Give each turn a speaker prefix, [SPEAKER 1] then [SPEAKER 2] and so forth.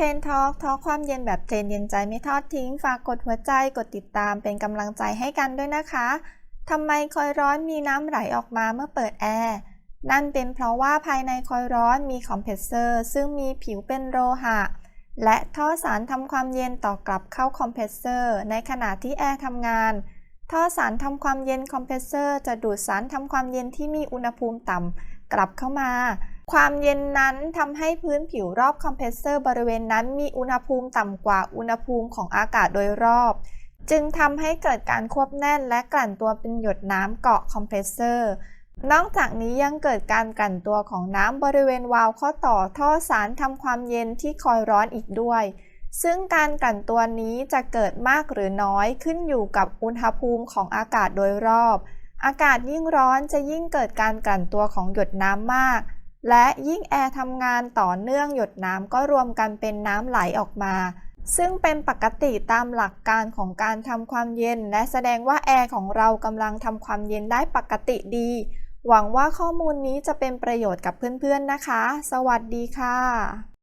[SPEAKER 1] ทนทอ l k ทอความเย็นแบบเทรนเย็นใจไม่ทอดทิ้ง ฝากกดหัวใจกดติดตามเป็นกำลังใจให้กันด้วยนะคะทำไมคอยร้อนมีน้ำไหลออกมาเมื่อเปิดแอร์ นั่นเป็นเพราะว่าภายในคอยร้อนมีคอมเพรสเซอร์ ซึ่งมีผิวเป็นโลหะ และท่อสารทำความเย็นต่อกลับเข้าคอมเพรสเซอร์ ในขณะที่แอร์ทำงาน ท่อสารทำความเย็นคอมเพรสเซอร์จะดูดสารทำความเย็นที่มีอุณหภูมิต่ำกลับเข้ามา ความเย็นนั้นทำให้พื้นผิวรอบคอมเพรสเซอร์บริเวณนั้นมีอุณหภูมิต่ำกว่าอุณหภูมิของอากาศโดยรอบ จึงทำให้เกิดการควบแน่นและกลั่นตัวเป็นหยดน้ำเกาะคอมเพรสเซอร์นอกจากนี้ยังเกิดการกลั่นตัวของน้ำบริเวณวาล์วข้อต่อท่อสารทำความเย็นที่คอยร้อนอีกด้วย ซึ่งการกลั่นตัวนี้จะเกิดมากหรือน้อยขึ้นอยู่กับอุณหภูมิของอากาศโดยรอบ อากาศยิ่งร้อนจะยิ่งเกิดการกลั่นตัวของหยดน้ำมาก และยิ่งแอร์ทำงานต่อเนื่องหยดน้ำก็รวมกันเป็นน้ำไหลออกมา ซึ่งเป็นปกติตามหลักการของการทำความเย็น และแสดงว่าแอร์ของเรากำลังทำความเย็นได้ปกติดี หวังว่าข้อมูลนี้จะเป็นประโยชน์กับเพื่อนๆนะคะ สวัสดีค่ะ